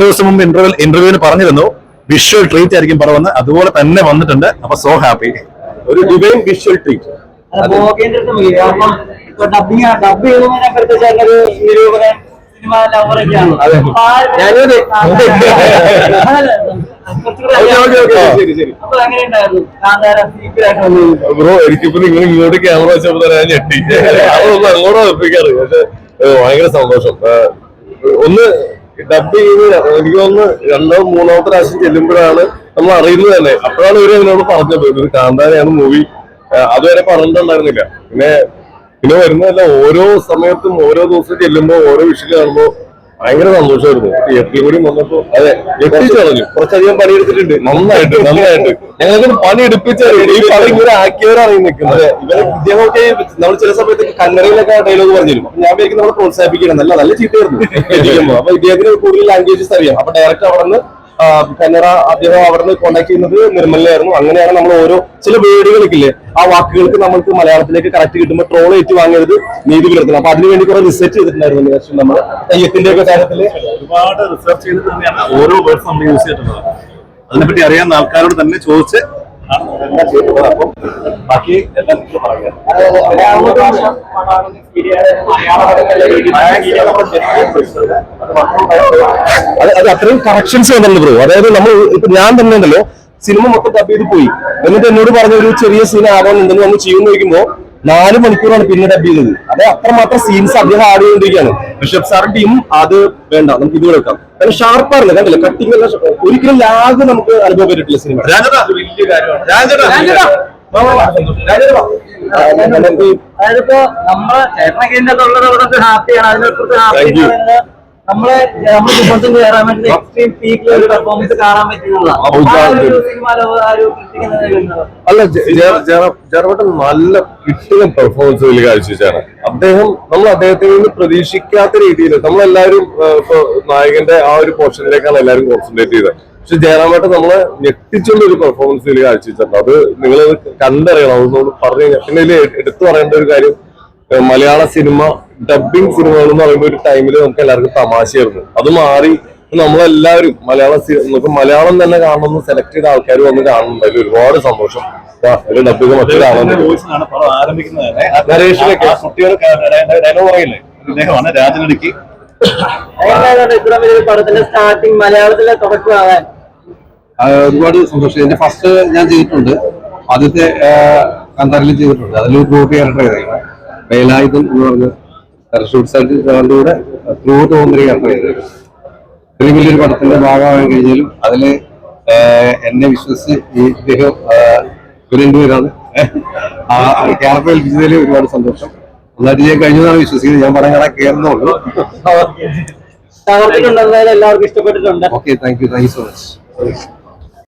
ദിവസം മുമ്പ് ഇന്റർവ്യൂ ഇന്റർവ്യൂവിന് പറഞ്ഞിരുന്നു. വിഷ്വൽ ട്രീറ്റ് ആയിരിക്കും പറവെന്ന്. അതുപോലെ തന്നെ വന്നിട്ടുണ്ട്. അപ്പൊ സോ ഹാപ്പി ഒരു ഡിവൈൻ വിഷ്വൽ ട്രീറ്റ് ബ്രോ എനിക്കിപ്പോ നിങ്ങൾ ഇങ്ങോട്ട് ക്യാമറ വെച്ചപ്പോ തരാൻ ഞെട്ടി. അതൊന്നും അങ്ങോട്ട് ഉറപ്പിക്കാറ് പക്ഷെ ഭയങ്കര സന്തോഷം. ഒന്ന് ഡബ് ചെയ്ത് എനിക്ക് തോന്നുന്നു രണ്ടോ മൂന്നോ പ്രാവശ്യം ചെല്ലുമ്പോഴാണ് നമ്മൾ അറിയുന്നത് തന്നെ. അപ്പോഴാണ് ഇവർ എന്നോട് പറഞ്ഞത്. ഇത് കാന്താരയാണ് മൂവി അതുവരെ പറഞ്ഞിട്ടുണ്ടായിരുന്നില്ല. പിന്നെ പിന്നെ വരുന്നതല്ല ഓരോ സമയത്തും ഓരോ ദിവസം ചെല്ലുമ്പോൾ ഓരോ വിഷയം കാണുമ്പോ ഭയങ്കര സന്തോഷമായിരുന്നു തിയേറ്ററിൽ കൂടി വന്നപ്പോ അതെ ഞെട്ടിച്ചു പറഞ്ഞു കുറച്ചധികം പണിയെടുത്തിട്ടുണ്ട്. നന്നായിട്ട് നന്നായിട്ട്. ഞങ്ങൾക്ക് പണി എടുപ്പിച്ചറിയില്ല ഈ പണി ഇങ്ങനെ ആക്കിയവരാണ് ഈ നിൽക്കുന്നത്. അതെ ഇവരെ ഇദ്ദേഹമൊക്കെ നമ്മൾ ചില സമയത്തേക്ക് കന്നഡയിലൊക്കെ ഡയലോഗ് പറഞ്ഞിരുന്നു. അപ്പൊ ഞാൻ വിചാരിക്കും നമ്മൾ പ്രോത്സാഹിപ്പിക്കണം. നല്ല നല്ല ഇരിക്കുമ്പോ അപ്പൊ ഇദ്ദേഹത്തിന് കൂടുതൽ ലാംഗ്വേജസ് അറിയാം അപ്പൊ ഡയറക്റ്റ് അവിടെ നിന്ന് കന്നഡ അദ്ദേഹം അവിടെ നിന്ന് കോണ്ടാക്ട് ചെയ്യുന്നത് നിർമ്മലയായിരുന്നു അങ്ങനെയാണ് നമ്മൾ ഓരോ ചില വേർഡുകൾക്കില്ലേ ആ വാക്കുകൾക്ക് നമ്മൾക്ക് മലയാളത്തിലേക്ക് കറക്റ്റ് കിട്ടുമ്പോൾ ട്രോൾ ഏറ്റ് വാങ്ങരുത് നീതി പുലർത്തണം. അപ്പൊ അതിനുവേണ്ടി കുറെ റിസർച്ച് ചെയ്തിട്ടുണ്ടായിരുന്നു നമ്മൾ. തെയ്യത്തിന്റെ ഒക്കെ കാര്യത്തിൽ ഒരുപാട് റിസർച്ച് ചെയ്തിട്ട് ഓരോ വേർഡ്സ് നമ്മൾ യൂസ് ചെയ്തിട്ടുള്ളത്. അതിനെപ്പറ്റി അറിയാൻ ആൾക്കാരോട് തന്നെ ചോദിച്ച് ആണ് നമ്മളെല്ലാം അപ്പം ബാക്കി എല്ലാം നിങ്ങൾക്ക് പറയാം അത് അത്. അത്രയും കറക്ഷൻസ് വന്നിട്ടുണ്ട് ബ്രോ അതായത് നമ്മൾ ഇപ്പൊ ഞാൻ തന്നെ ഉണ്ടല്ലോ സിനിമ മൊത്തം ഡബ് ചെയ്ത് പോയി. എന്നിട്ട് എന്നോട് പറഞ്ഞ ഒരു ചെറിയ സീൻ ആവാനുണ്ടെന്ന് നമ്മൾ ചെയ്യുന്ന ചോദിക്കുമ്പോ നാല് മണിക്കൂറാണ് പിന്നെ ഡബ് ചെയ്തത് അത് അത്രമാത്രം സീൻസ് അദ്ദേഹം ആഡ് ചെയ്തുകൊണ്ടിരിക്കുകയാണ്. ഋഷഭ് സാറും ടീമും അത് വേണ്ട നമുക്ക് ഇത് കൊടുക്കാം കാരണം ഷാർപ്പാറില്ല കണ്ടില്ല? കട്ടിങ് എല്ലാം ഒരിക്കലും ലാഗ് നമുക്ക് അനുഭവപ്പെട്ടിട്ടില്ല സിനിമ അതായത് ഇപ്പൊ നമ്മൾ ചേട്ടനൊക്കെ ഇതിന്റെ ഉള്ളത് ഇവിടെ ഹാപ്പിയാണ് നമ്മളെ നമ്മുടെ ദിവസം കയറാൻ പറ്റുന്ന എക്സ്ട്രീം പീക്കിൽ ഒരു പെർഫോമൻസ് കാണാൻ പറ്റുന്നുള്ള അല്ല ജെറവട്ടൻ നല്ല കിട്ടുന്ന പെർഫോമൻസ് വലിയ കാഴ്ചവെച്ചാണ്. അദ്ദേഹം നമ്മൾ അദ്ദേഹത്തിൽ നിന്ന് പ്രതീക്ഷിക്കാത്ത രീതിയിൽ നമ്മളെല്ലാവരും ഇപ്പൊ നായകന്റെ ആ ഒരു പോർഷനിലേക്കാണ് എല്ലാവരും കോൺസെൻട്രേറ്റ് ചെയ്തത്. പക്ഷെ ജയറാമേട്ടൻ നമ്മളെ ഞെട്ടിച്ചുള്ള ഒരു പെർഫോമൻസ് കാഴ്ചവെച്ചിട്ടുണ്ട്. അത് നിങ്ങൾ കണ്ടറിയണം. അതൊന്നും പറഞ്ഞു കഴിഞ്ഞാൽ പിന്നെ ഇതിൽ എടുത്തു പറയേണ്ട ഒരു കാര്യം മലയാള സിനിമ ഡബിങ് സിനിമകൾ എന്ന് പറയുമ്പോൾ ഒരു ടൈമിൽ നമുക്ക് എല്ലാവർക്കും തമാശയായിരുന്നു. അത് മാറി നമ്മളെല്ലാവരും മലയാള നമുക്ക് മലയാളം തന്നെ കാണണമെന്ന് സെലക്ട് ചെയ്ത ആൾക്കാർ വന്ന് കാണുന്നുണ്ട്. അതിൽ ഒരുപാട് സന്തോഷം. ഡബിങ് മറ്റൊരാളാണ് നരേഷിനൊക്കെ. ഇദ്ദേഹമാണ് രാജനടിക്ക്. ഇത്ര വലിയൊരു പടത്തിന്റെ സ്റ്റാർട്ടിങ് മലയാളത്തിലെ തുടക്കമാകാൻ ഒരുപാട് സന്തോഷം. എന്റെ ഫസ്റ്റ് ഞാൻ ചെയ്തിട്ടുണ്ട്. ആദ്യത്തെ കന്താരിലും ചെയ്തിട്ടുണ്ട്. അതിൽ ഗ്രൂപ്പ് ക്യാരക്ടർ ചെയ്തേക്കുന്നത് വേലായുധൻ എന്ന് പറഞ്ഞ ഷൂട്ട് സൈഡിന്റെ കൂടെ ത്രൂ തോന്നിയ യാത്ര ചെയ്തത് ഇത്രയും വലിയൊരു പടത്തിന്റെ ഭാഗമായി കഴിഞ്ഞാലും അതിൽ എന്നെ വിശ്വസിച്ച് ഈ ഇദ്ദേഹം ഇവരെന്തുവരാണ് ആ ക്യാരക്ടർ ഏൽപ്പിച്ചതിൽ ഒരുപാട് സന്തോഷം. നന്നായിട്ട് ചെയ്യാൻ കഴിഞ്ഞതാണ് വിശ്വസിക്കുന്നത്. ഞാൻ പടം കാണാൻ കയറുന്നുള്ളൂ. എല്ലാവർക്കും ഇഷ്ടപ്പെട്ടിട്ടുണ്ട്. Okay thank you thank you so much